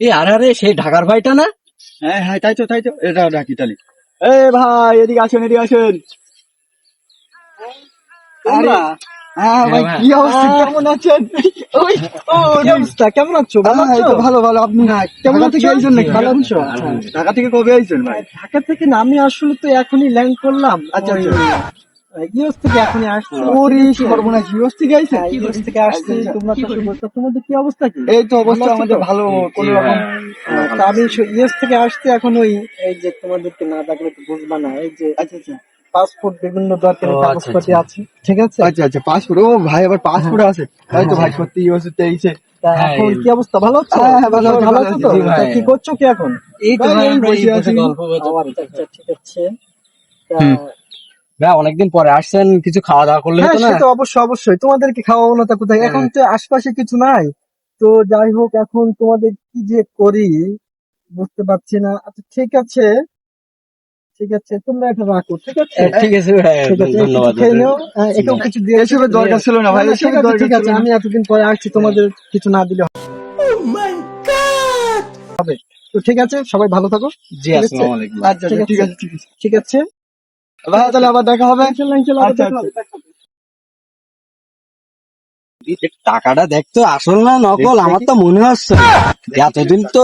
এই আরে আরে সেই ঢাকার ভাইটা না? হ্যাঁ হ্যাঁ তাই তো তাই তো। এটা ডাকি তালি এ ভাই এদিকে আসেন এদিকে আসেন। তোমরা? হ্যাঁ ভাই হ্যাঁ, কি অবস্থা? হ্যাঁ। কেমন আছেন? ওই ও অবস্থা? কেমন আছো? ভালো হ্যাঁ, আছো? ভালো ভালো। আপনি কেমন ঢাকা আছো? থেকে আইছেন নাকি? ভালো আছো? ঢাকা থেকে কবে আইছেন ভাই? ঢাকা থেকে না আমি আসলে তো এখনই ল্যান্ড করলাম। আচ্ছা, আচ্ছা। ইউএস থেকে এখনই আসছি। ওরে সর্বনাশ ইউএস থেকে হ্যাঁ, ইউএস থেকে আসছি আচ্ছা, আচ্ছা। তোমরা তো অবস্থা তোমাদের কি অবস্থা কি? এই তো অবস্থা আমাদের ভালো কোনো রকম আহ, আমি ইউএস থেকে আসছি এখন ওই এই যে তোমাদেরকে না ডাকলে তো বুঝবা না এই যে আচ্ছা আচ্ছা। পাসপোর্ট বিভিন্ন দরকারি ও, আচ্ছা, কাগজপাতি আচ্ছা। আছে ঠিক আছে? আচ্ছা আচ্ছা পাসপোর্ট। ও ভাই আবার পাসপোর্ট আছে। তাই তো ভাই সত্যি ইউএস তে আইছে হ্যাঁ, এখন কি অবস্থা? ভালো আছো? হ্যাঁ, হ্যাঁ, ভালো আছি, ভালো ভালো আছো তো। কি করছ কি এখন? এই তো ভাই, ভাই এই আমরা এই বসে বসে আছি। গল্প আচ্ছা আচ্ছা ঠিক আছে। ভাই অনেকদিন পরে আসছেন কিছু খাওয়া দাওয়া করলে হ্যাঁ হতো না? সে তো অবশ্যই অবশ্যই। তোমাদেরকে খাওয়াবো না তা কোথায়? এখন তো আশপাশে কিছু নাই। তো যাই হোক এখন তোমাদের কি যে করি বুঝতে পারছি না। আচ্ছা ঠিক আছে। ঠিক আছে তোমরা এটা রাখো ঠিক আছে? ঠিক আছে ভাই ঠিক আছে ধন্যবাদ হ্যাঁ, একেও কিছু দিয়ে এসবের দরকার ছিল না ভাই এসবের আছে দরকার ঠিক আছে আমি এতদিন পরে আসছি তোমাদের কিছু না দিলে হবে। তো ঠিক আছে সবাই ভালো থাকো। জি আসসালামু আলাইকুম। আচ্ছা আচ্ছা, ঠিক আছে ঠিক আছে। ঠিক আছে। ভাই তাহলে আবার দেখা হবে? আচ্ছা, আচ্ছা। টাকাটা দেখতো আসল না নকল আমার তো মনে হচ্ছে এতদিন তো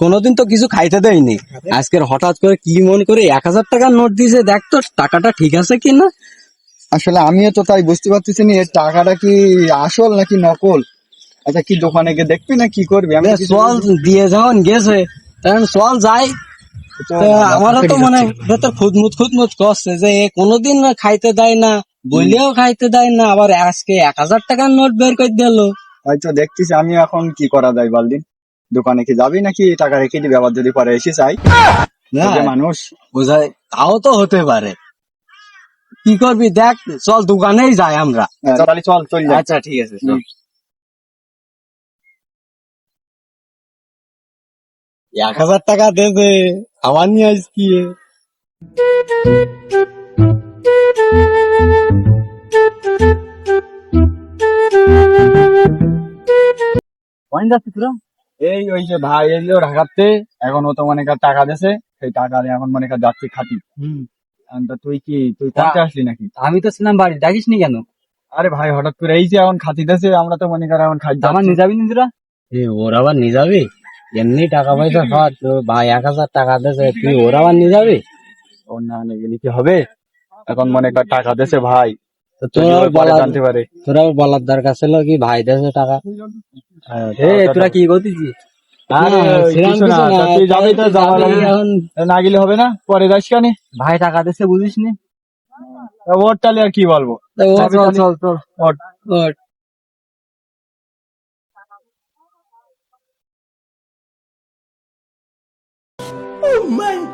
কোনোদিন তো কিছু খাইতে দেয়নি। আজকের হঠাৎ করে কি মন করে এক হাজার টাকার নোট দিয়েছে দেখতো টাকাটা ঠিক আছে কি না আসলে আমিও তো তাই বুঝতে পারতেছি না এর টাকাটা কি আসল নাকি নকল? আচ্ছা কি দোকানে গিয়ে দেখবি না কি করবি? আমি চল দিয়ে যখন গেছে। তখন চল যাই। আমারও তো মনে ভেতর খুদমুত খুদমুত করছে যে কোনোদিন খাইতে দেয় না বললেও খাইতে দেয় না আবার আজকে এক হাজার টাকার নোট বের করে দিল। হয়তো দেখতেছি আমি এখন কি করা যায় বালদিন? দোকানে কি যাবি নাকি? টাকা রেখে দিবি আবার যদি পরে এসে চাই মানুষ। বোঝায় তাও তো হতে পারে। কি করবি দেখ চল দোকানেই যাই আমরা। হ্যাঁ, তাহলে চল চল আচ্ছা ঠিক আছে এক হাজার টাকা দেবে আমার নিয়ে আসছি যাচ্ছে তোরা? এই ওই যে ভাই এলো ঢাকাতে এখন ও তো মনে কর টাকা দেছে সেই টাকা দিয়ে এখন মনে কর যাচ্ছি খাটি। তো তুই কি তুই করতে আসলি নাকি? আমি তো ছিলাম বাড়ি ডাকিস নি কেন? আরে ভাই হঠাৎ করে এই যে এখন খাতি দেছে আমরা তো মনে কর এখন খাই আমার নিয়ে যাবি নিজেরা ওর আবার নিয়ে যাবি? এমনি টাকা পয়সা তো ভাই এক হাজার টাকা দেছে তুই ওর আবার নিয়ে যাবি? ও না নিয়ে গেলে কি হবে? এখন মনে কর টাকা দেছে ভাই। জানতে পারে। তোরা বলার দরকার ছিল কি ভাই দেছে টাকা? তোরা কি করতেছিস? না, গেলে হবে না? পরে যাস কানে? ভাই টাকা দিচ্ছে বুঝিস নি ওর তাহলে আর কি বলব? চল চল চল। ওর ওর। Oh my